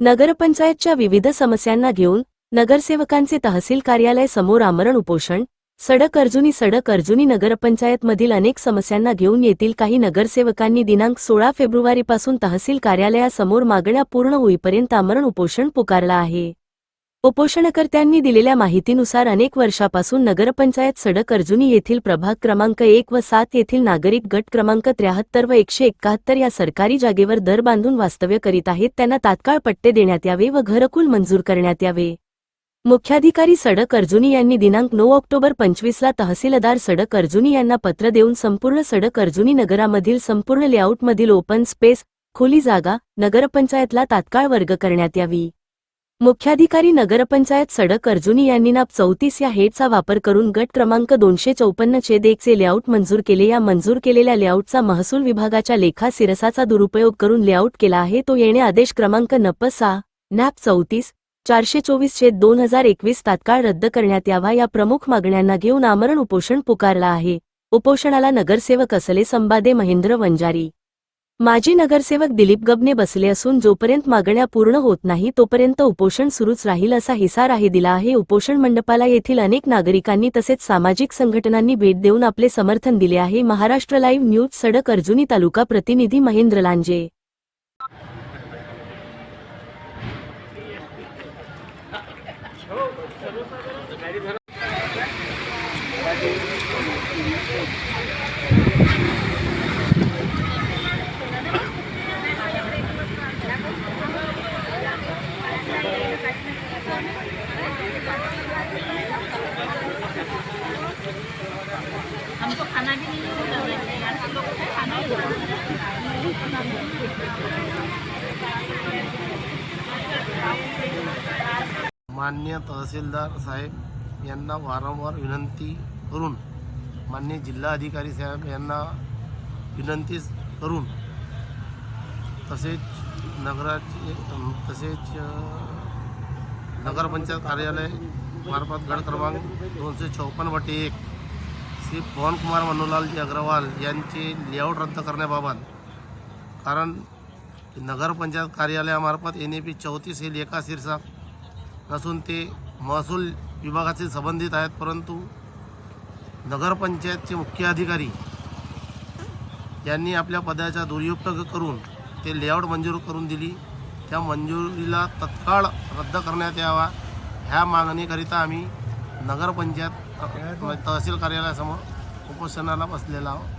नगरपंचायतच्या विविध समस्यांना घेऊन नगरसेवकांचे तहसील कार्यालय समोर आमरण उपोषण सडक अर्जुनी सडक अर्जुनी नगरपंचायतमधील अनेक समस्यांना घेऊन येथील काही नगरसेवकांनी दिनांक सोळा फेब्रुवारीपासून तहसील कार्यालयासमोर मागण्या पूर्ण होईपर्यंत आमरण उपोषण पुकारला आहे. उपोषणकर्त्यांनी दिलेल्या माहितीनुसार अनेक वर्षापासून नगरपंचायत सडक अर्जुनी येथील प्रभाग क्रमांक एक व सात येथील नागरिक गट क्रमांक त्र्याहत्तर व एकशे एकाहत्तर या सरकारी जागेवर दर बांधून वास्तव्य करीत आहेत. त्यांना तात्काळ पट्टे देण्यात यावे व घरकुल मंजूर करण्यात यावे. मुख्याधिकारी सडक अर्जुनी यांनी दिनांक नऊ ऑक्टोबर पंचवीसला तहसीलदार सडक अर्जुनी यांना पत्र देऊन संपूर्ण सडक अर्जुनी नगरामधील संपूर्ण लेआउटमधील ओपन स्पेस खुली जागा नगरपंचायतला तात्काळ वर्ग करण्यात यावी. मुख्याधिकारी नगरपंचायत सडक अर्जुनी यांनी नाप चौतीस या हेडचा वापर करून गट क्रमांक दोनशे चौपन्न छेद एकचे लेआउट मंजूर केले. या मंजूर केलेल्या लेआउटचा महसूल विभागाच्या लेखा सिरसाचा दुरुपयोग करून लेआउट केला आहे. तो येणे आदेश क्रमांक नप सहा नॅप चौतीस चारशे चोवीस छेद दोन हजार एकवीस तात्काळ रद्द करण्यात यावा. या प्रमुख मागण्यांना घेऊन आमरण उपोषण पुकारला आहे. उपोषणाला नगरसेवक असले संबादे महेंद्र वंजारी. माजी नगरसेवक दिलीप गबने बसले असून जोपर्यंत मागण्या पूर्ण होत नाही तोपर्यंत उपोषण सुरूच राहील असा हिसाराही दिला आहे. उपोषण मंडपाला येथील अनेक नागरिकांनी तसेच सामाजिक संघटनांनी भेट देऊन आपले समर्थन दिले आहे. महाराष्ट्र लाईव्ह न्यूज सडक अर्जुनी तालुका प्रतिनिधी महेंद्र लांजे. हमको खाना भी नहीं है हम लोग को खाना ही मान्य तहसीलदार साहेब यांना वारंवार विनंती करून मान्य जिल्हा अधिकारी साहेब यांना विनंती करून तसेच नगराचे तसेच नगरपंचायत कार्यालय मार्फत गड क्रमांक दोनशे चौपन्न वटी एक श्री पवनकुमार मनोलालजी अग्रवाल यांचे लेआउट रद्द करण्याबाबत. कारण नगरपंचायत कार्यालयामार्फत एन ए पी चौतीस हे लेखा शीर्षक नसून ते महसूल विभागाशी संबंधित आहेत. परंतु नगरपंचायतचे मुख्य अधिकारी यांनी आपल्या पदाचा दुरुपयोग करून ते लेआउट मंजूर करून दिली. त्या मंजुरीला तत्काळ रद्द करण्यात यावा ह्या मागणीकरिता आम्ही नगरपंचायत तहसील कार्यालयासमोर उपोषणाला बसलेला आहोत.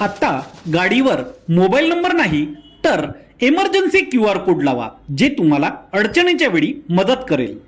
आता गाडीवर मोबाईल नंबर नाही तर इमर्जन्सी क्यू आर कोड लावा जे तुम्हाला अडचणीच्या वेळी मदत करेल.